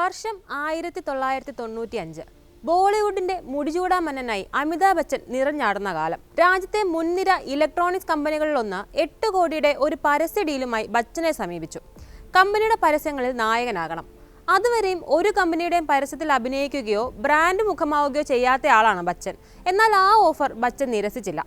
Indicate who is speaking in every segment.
Speaker 1: വർഷം ആയിരത്തി തൊള്ളായിരത്തി തൊണ്ണൂറ്റി അഞ്ച് ബോളിവുഡിന്റെ മുടിചൂടാ മന്നനായി അമിതാഭ് ബച്ചൻ നിറഞ്ഞാടുന്ന കാലം. രാജ്യത്തെ മുൻനിര ഇലക്ട്രോണിക്സ് കമ്പനികളിലൊന്ന് എട്ട് കോടിയുടെ ഒരു പരസ്യ ഡീലുമായി ബച്ചനെ സമീപിച്ചു. കമ്പനിയുടെ പരസ്യങ്ങളിൽ നായകനാകണം. അതുവരെയും ഒരു കമ്പനിയുടെയും പരസ്യത്തിൽ അഭിനയിക്കുകയോ ബ്രാൻഡ് മുഖമാവുകയോ ചെയ്യാത്ത ആളാണ് ബച്ചൻ. എന്നാൽ ആ ഓഫർ ബച്ചൻ നിരസിച്ചില്ല.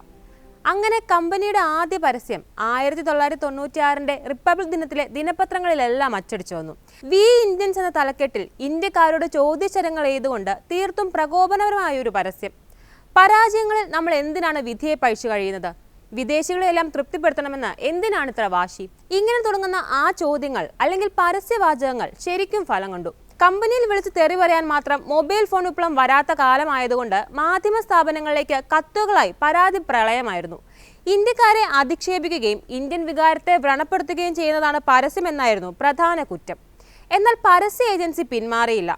Speaker 1: അങ്ങനെ കമ്പനിയുടെ ആദ്യ പരസ്യം ആയിരത്തി തൊള്ളായിരത്തി തൊണ്ണൂറ്റി ആറിന്റെ റിപ്പബ്ലിക് ദിനത്തിലെ ദിനപത്രങ്ങളിലെല്ലാം അച്ചടിച്ചു വന്നു. വി ഇന്ത്യൻസ് എന്ന തലക്കെട്ടിൽ ഇന്ത്യക്കാരുടെ ചോദ്യശരങ്ങൾ ചെയ്തുകൊണ്ട് തീർത്തും പ്രകോപനപരമായ ഒരു പരസ്യം. പരാജയങ്ങളിൽ നമ്മൾ എന്തിനാണ് വിധിയെ പഴിച്ചു കഴിയുന്നത്? വിദേശികളെല്ലാം തൃപ്തിപ്പെടുത്തണമെന്ന് എന്തിനാണ് ഇത്ര വാശി? ഇങ്ങനെ തുടങ്ങുന്ന ആ ചോദ്യങ്ങൾ അല്ലെങ്കിൽ പരസ്യവാചകങ്ങൾ ശരിക്കും ഫലം കണ്ടു. കമ്പനിയിൽ വിളിച്ച് തെറി പറയാൻ മാത്രം മൊബൈൽ ഫോൺ വിപ്ലവം വരാത്ത കാലമായതുകൊണ്ട് മാധ്യമ സ്ഥാപനങ്ങളിലേക്ക് കത്തുകളായി പരാതി പ്രളയമായിരുന്നു. ഇന്ത്യക്കാരെ അധിക്ഷേപിക്കുകയും ഇന്ത്യൻ വികാരത്തെ വ്രണപ്പെടുത്തുകയും ചെയ്യുന്നതാണ് പരസ്യമെന്നായിരുന്നു പ്രധാന കുറ്റം. എന്നാൽ പരസ്യ ഏജൻസി പിന്മാറിയില്ല.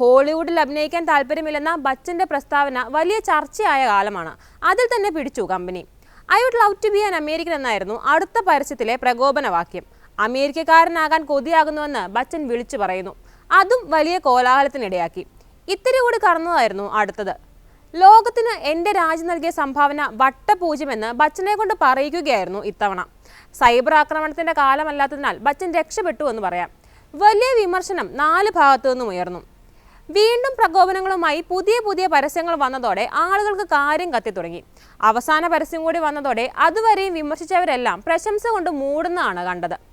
Speaker 1: ഹോളിവുഡിൽ അഭിനയിക്കാൻ താല്പര്യമില്ലെന്ന ബച്ചന്റെ പ്രസ്താവന വലിയ ചർച്ചയായ കാലമാണ്. അതിൽ തന്നെ പിടിച്ചു company. I would love to be an American എന്നായിരുന്നു അടുത്ത പരസ്യത്തിലെ പ്രകോപന വാക്യം അമേരിക്കക്കാരനാകാൻ കൊതിയാകുന്നുവെന്ന് ബച്ചൻ വിളിച്ചു പറയുന്നു. അതും വലിയ കോലാഹലത്തിനിടയാക്കി. ഇത്തിരി കൂടി കടന്നതായിരുന്നു അടുത്തത്. ലോകത്തിന് എന്റെ രാജ്യം നൽകിയ സംഭാവന വട്ടപൂജ്യമെന്ന് ബച്ചനെ കൊണ്ട് പറയിക്കുകയായിരുന്നു ഇത്തവണ. സൈബർ ആക്രമണത്തിന്റെ കാലമല്ലാത്തതിനാൽ ബച്ചൻ രക്ഷപ്പെട്ടു എന്ന് പറയാം. വലിയ വിമർശനം നാല് ഭാഗത്തു നിന്നും ഉയർന്നു. വീണ്ടും പ്രകോപനങ്ങളുമായി പുതിയ പുതിയ പരസ്യങ്ങൾ വന്നതോടെ ആളുകൾക്ക് കാര്യം കത്തി തുടങ്ങി അവസാന പരസ്യം കൂടി വന്നതോടെ അതുവരെയും വിമർശിച്ചവരെല്ലാം പ്രശംസ കൊണ്ട് മൂടുന്നതാണ് കണ്ടത്.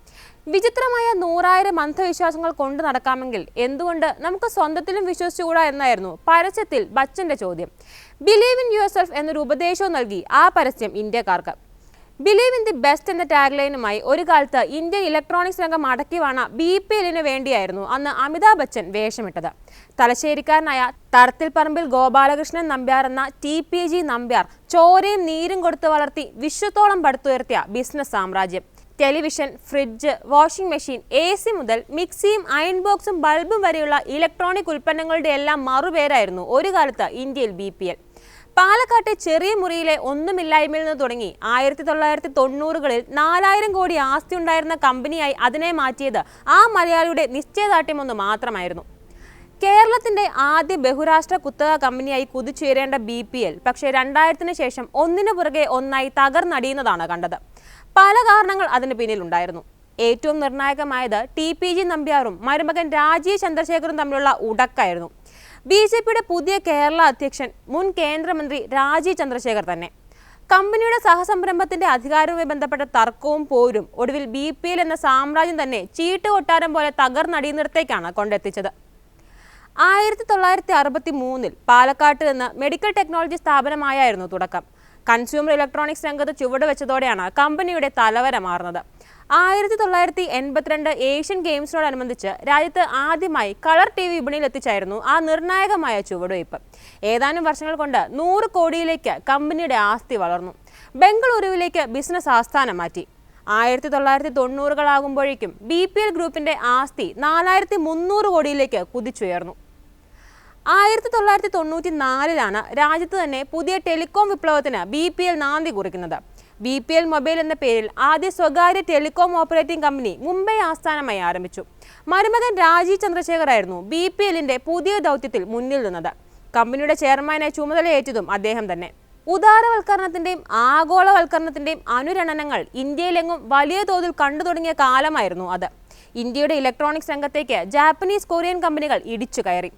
Speaker 1: വിചിത്രമായ നൂറായിരം അന്ധവിശ്വാസങ്ങൾ കൊണ്ടു നടക്കാമെങ്കിൽ എന്തുകൊണ്ട് നമുക്ക് സ്വന്തത്തിലും വിശ്വസിച്ചുകൂടാ എന്നായിരുന്നു പരസ്യത്തിൽ ബച്ചന്റെ ചോദ്യം. ബിലീവ് ഇൻ യുവർ സെൽഫ് എന്നൊരു ഉപദേശവും നൽകി ആ പരസ്യം ഇന്ത്യക്കാർക്ക്. ബിലീവ് ഇൻ ദി ബെസ്റ്റ് എന്ന ടാഗ് ലൈനുമായി ഒരു കാലത്ത് ഇന്ത്യൻ ഇലക്ട്രോണിക്സ് രംഗം അടക്കി വാണ ബി പി എല്ലിന് വേണ്ടിയായിരുന്നു അന്ന് അമിതാഭ് ബച്ചൻ വേഷമിട്ടത്. തലശ്ശേരിക്കാരനായ തടത്തിൽപ്പറമ്പിൽ ഗോപാലകൃഷ്ണൻ നമ്പ്യാർ എന്ന ടി പി ജി നമ്പ്യാർ ചോരയും നീരും കൊടുത്ത് വളർത്തി വിശ്വത്തോളം പടുത്തുയർത്തിയ ബിസിനസ് സാമ്രാജ്യം. Television fridge washing machine A C മുതൽ മിക്സിയും അയൺ ബോക്സും ബൾബും വരെയുള്ള ഇലക്ട്രോണിക് ഉൽപ്പന്നങ്ങളുടെ എല്ലാം മറുപേരായിരുന്നു ഒരു കാലത്ത് ഇന്ത്യയിൽ ബി പി എൽ. പാലക്കാട്ടെ ചെറിയ മുറിയിലെ ഒന്നുമില്ലായ്മയിൽ നിന്ന് തുടങ്ങി ആയിരത്തി തൊള്ളായിരത്തി തൊണ്ണൂറുകളിൽ നാലായിരം കോടി ആസ്തി ഉണ്ടായിരുന്ന കമ്പനിയായി അതിനെ മാറ്റിയത് ആ മലയാളിയുടെ നിശ്ചയദാർഢ്യം നിശ്ചയദാർഢ്യമൊന്ന് മാത്രമായിരുന്നു. കേരളത്തിന്റെ ആദ്യ ബഹുരാഷ്ട്ര കുത്തക കമ്പനിയായി കുതിച്ചുയരേണ്ട ബി പി എൽ പക്ഷേ രണ്ടായിരത്തിന് ശേഷം ഒന്നിനു പുറകെ ഒന്നായി തകർന്നടിയുന്നതാണ് കണ്ടത്. പല കാരണങ്ങൾ അതിന് പിന്നിലുണ്ടായിരുന്നു ഏറ്റവും നിർണായകമായത് ടി പി ജി നമ്പ്യാറും മരുമകൻ രാജീവ് ചന്ദ്രശേഖറും തമ്മിലുള്ള ഉടക്കായിരുന്നു. ബി ജെ പിയുടെ പുതിയ കേരള അധ്യക്ഷൻ മുൻ കേന്ദ്രമന്ത്രി രാജീവ് ചന്ദ്രശേഖർ തന്നെ. കമ്പനിയുടെ സഹസംരംഭത്തിന്റെ അധികാരവുമായി ബന്ധപ്പെട്ട തർക്കവും പോരും ഒടുവിൽ ബി പി എൽ എന്ന സാമ്രാജ്യം തന്നെ ചീട്ട് കൊട്ടാരം പോലെ തകർന്നടിയുന്നിടത്തേക്കാണ് കൊണ്ടെത്തിച്ചത്. ആയിരത്തി തൊള്ളായിരത്തി അറുപത്തി മൂന്നിൽ പാലക്കാട്ട് നിന്ന് മെഡിക്കൽ ടെക്നോളജി സ്ഥാപനമായായിരുന്നു തുടക്കം. കൺസ്യൂമർ ഇലക്ട്രോണിക്സ് രംഗത്ത് ചുവട് വെച്ചതോടെയാണ് കമ്പനിയുടെ തലവര മാറുന്നത്. ആയിരത്തി തൊള്ളായിരത്തി എൺപത്തിരണ്ട് ഏഷ്യൻ ഗെയിംസിനോടനുബന്ധിച്ച് രാജ്യത്ത് ആദ്യമായി കളർ ടി വി വിപണിയിൽ എത്തിച്ചായിരുന്നു ആ നിർണായകമായ ചുവടുവയ്പ്. ഏതാനും വർഷങ്ങൾ കൊണ്ട് നൂറ് കോടിയിലേക്ക് കമ്പനിയുടെ ആസ്തി വളർന്നു. ബംഗളൂരുവിലേക്ക് ബിസിനസ് ആസ്ഥാനം മാറ്റി. ആയിരത്തി തൊള്ളായിരത്തി തൊണ്ണൂറുകളാകുമ്പോഴേക്കും ബി പി എൽ ഗ്രൂപ്പിന്റെ ആസ്തി നാലായിരത്തി മുന്നൂറ് കോടിയിലേക്ക് കുതിച്ചുയർന്നു. ആയിരത്തി തൊള്ളായിരത്തി തൊണ്ണൂറ്റി നാലിലാണ് രാജ്യത്ത് തന്നെ പുതിയ ടെലികോം വിപ്ലവത്തിന് ബി പി എൽ നാന്തി കുറിക്കുന്നത്. ബി പി എൽ മൊബൈൽ എന്ന പേരിൽ ആദ്യ സ്വകാര്യ ടെലികോം ഓപ്പറേറ്റിംഗ് കമ്പനി മുംബൈ ആസ്ഥാനമായി ആരംഭിച്ചു. മരുമകൻ രാജീവ് ചന്ദ്രശേഖർ ആയിരുന്നു ബി പി എല്ലിന്റെ പുതിയ ദൗത്യത്തിൽ മുന്നിൽ നിന്നത്. കമ്പനിയുടെ ചെയർമാനായി ചുമതലയേറ്റതും അദ്ദേഹം തന്നെ. ഉദാരവൽക്കരണത്തിന്റെയും ആഗോളവൽക്കരണത്തിന്റെയും അനുരണനങ്ങൾ ഇന്ത്യയിലെങ്ങും വലിയ തോതിൽ കണ്ടു തുടങ്ങിയ കാലമായിരുന്നു അത്. ഇന്ത്യയുടെ ഇലക്ട്രോണിക്സ് രംഗത്തേക്ക് ജാപ്പനീസ് കൊറിയൻ കമ്പനികൾ ഇടിച്ചു കയറി.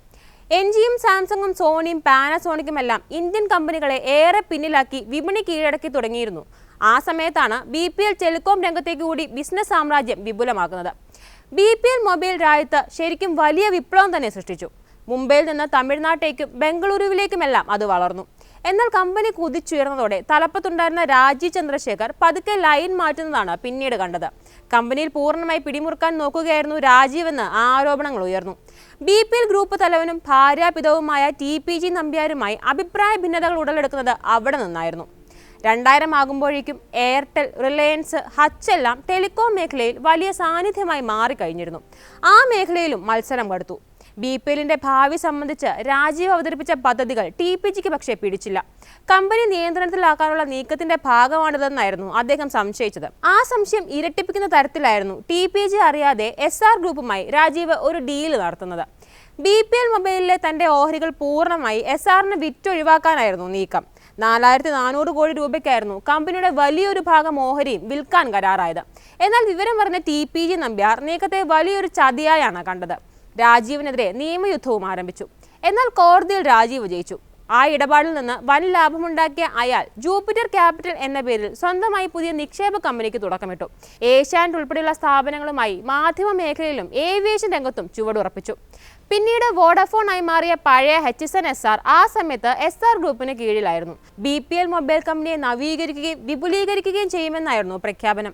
Speaker 1: എൻ ജിയും സാംസങ്ങും സോണിയും പാനസോണിക്കുമെല്ലാം ഇന്ത്യൻ കമ്പനികളെ ഏറെ പിന്നിലാക്കി വിപണി കീഴടക്കി തുടങ്ങിയിരുന്നു. ആ സമയത്താണ് ബി പി എൽ ടെലികോം രംഗത്തേക്ക് കൂടി ബിസിനസ് സാമ്രാജ്യം വിപുലമാക്കുന്നത് ബി പി എൽ മൊബൈൽ രാജ്യത്ത് ശരിക്കും വലിയ വിപ്ലവം തന്നെ സൃഷ്ടിച്ചു. മുംബൈയിൽ നിന്ന് തമിഴ്നാട്ടേക്കും ബംഗളൂരുവിലേക്കുമെല്ലാം അത് വളർന്നു. എന്നാൽ കമ്പനി കുതിച്ചുയർന്നതോടെ തലപ്പത്തുണ്ടായിരുന്ന രാജീവ് ചന്ദ്രശേഖർ പതുക്കെ ലൈൻ മാറ്റുന്നതാണ് പിന്നീട് കണ്ടത്. കമ്പനിയിൽ പൂർണമായി പിടിമുറുക്കാൻ നോക്കുകയായിരുന്നു രാജീവ് എന്ന് ആരോപണങ്ങൾ ഉയർന്നു. ബി പി എൽ ഗ്രൂപ്പ് തലവനും ഭാര്യാപിതാവുമായ ടി പി ജി നമ്പ്യാരുമായി അഭിപ്രായ ഭിന്നതകൾ ഉടലെടുക്കുന്നത് അവിടെ നിന്നായിരുന്നു. രണ്ടായിരം ആകുമ്പോഴേക്കും എയർടെൽ റിലയൻസ് ഹച്ച് എല്ലാം ടെലികോം മേഖലയിൽ വലിയ സാന്നിധ്യമായി മാറിക്കഴിഞ്ഞിരുന്നു. ആ മേഖലയിലും മത്സരം കടുത്തു. ബി പി എല്ലിന്റെ ഭാവി സംബന്ധിച്ച് രാജീവ് അവതരിപ്പിച്ച പദ്ധതികൾ ടി പി ജിക്ക് പക്ഷേ പിടിച്ചില്ല. കമ്പനി നിയന്ത്രണത്തിലാക്കാനുള്ള നീക്കത്തിന്റെ ഭാഗമാണിതെന്നായിരുന്നു അദ്ദേഹം സംശയിച്ചത്. ആ സംശയം ഇരട്ടിപ്പിക്കുന്ന തരത്തിലായിരുന്നു ടി പി ജി അറിയാതെ എസ് ആർ ഗ്രൂപ്പുമായി രാജീവ് ഒരു ഡീൽ നടത്തുന്നത്. ബി പി എൽ മൊബൈലിലെ തന്റെ ഓഹരികൾ പൂർണമായി എസ് ആറിന് വിറ്റൊഴിവാക്കാനായിരുന്നു നീക്കം. നാലായിരത്തി നാനൂറ് കോടി രൂപയ്ക്കായിരുന്നു കമ്പനിയുടെ വലിയൊരു ഭാഗം ഓഹരിയും വിൽക്കാൻ കരാറായത്. എന്നാൽ വിവരം പറഞ്ഞ ടി പി ജി നമ്പ്യാർ നീക്കത്തെ വലിയൊരു ചതിയായാണ് കണ്ടത്. രാജീവിനെതിരെ നിയമയുദ്ധവും ആരംഭിച്ചു. എന്നാൽ കോടതിയിൽ രാജീവ് ജയിച്ചു ആ ഇടപാടിൽ നിന്ന് വൻ ലാഭമുണ്ടാക്കിയ അയാൾ ജൂപ്പിറ്റർ ക്യാപിറ്റൽ എന്ന പേരിൽ സ്വന്തമായി പുതിയ നിക്ഷേപ കമ്പനിക്ക് തുടക്കമിട്ടു. ഏഷ്യാനെറ്റ് ഉൾപ്പെടെയുള്ള സ്ഥാപനങ്ങളുമായി മാധ്യമ മേഖലയിലും ഏവിയേഷൻ രംഗത്തും ചുവടുറപ്പിച്ചു. പിന്നീട് വോഡഫോണായി മാറിയ പഴയ എൻ എസ് ആർ ആ സമയത്ത് എസ് ആർ ഗ്രൂപ്പിന് കീഴിലായിരുന്നു. ബി പി എൽ മൊബൈൽ കമ്പനിയെ നവീകരിക്കുകയും വിപുലീകരിക്കുകയും ചെയ്യുമെന്നായിരുന്നു പ്രഖ്യാപനം.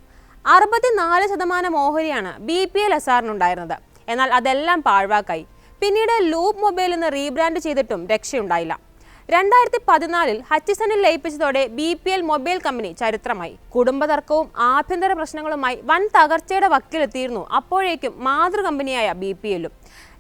Speaker 1: അറുപത്തിനാല് ശതമാനം ഓഹരിയാണ് ബി പി എൽ എസ് ആറിനുണ്ടായിരുന്നത് എന്നാൽ അതെല്ലാം പാഴ്വാക്കായി. പിന്നീട് ലൂപ്പ് മൊബൈൽ എന്ന് റീബ്രാൻഡ് ചെയ്തിട്ടും രക്ഷയുണ്ടായില്ല. രണ്ടായിരത്തി പതിനാലിൽ ഹച്ചിസണിൽ ലയിപ്പിച്ചതോടെ B P L mobile company ചരിത്രമായി. കുടുംബ തർക്കവും ആഭ്യന്തര പ്രശ്നങ്ങളുമായി വൻ തകർച്ചയുടെ വക്കിലെത്തിയിരുന്നു അപ്പോഴേക്കും മാതൃ കമ്പനിയായ ബി പി എല്ലും.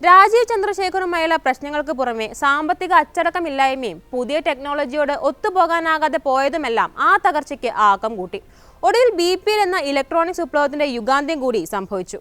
Speaker 1: രാജീവ് ചന്ദ്രശേഖറുമായുള്ള പ്രശ്നങ്ങൾക്ക് പുറമെ സാമ്പത്തിക അച്ചടക്കമില്ലായ്മയും പുതിയ ടെക്നോളജിയോട് ഒത്തുപോകാനാകാതെ പോയതുമെല്ലാം ആ തകർച്ചയ്ക്ക് ആക്കം കൂട്ടി. ഒടുവിൽ ബി എന്ന ഇലക്ട്രോണിക്സ് വിപ്ലവത്തിന്റെ യുഗാന്ത്യം കൂടി സംഭവിച്ചു.